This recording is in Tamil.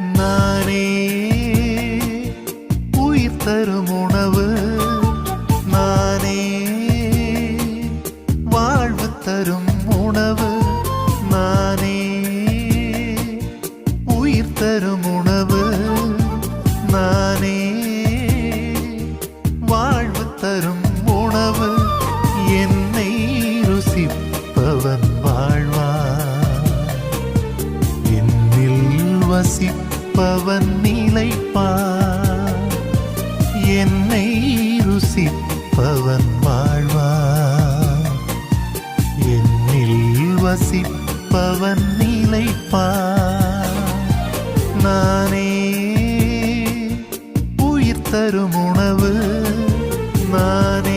நானே உயிர் தரும் உணவு. நானே வாழ்வு தரும் உணவு. நானே உயிர் தரும் உணவு. நானே வாழ்வு தரும் உணவு. என்னை ருசிப்பவன் வாழ்வான். என்னில் வசிப்பவன் நிலைப்பான். என்னை ருசிப்பவன் வாழ்வான். என்னில் வசிப்பவன் நிலைப்பான். நானே உயிர் தரும் உணவு நானே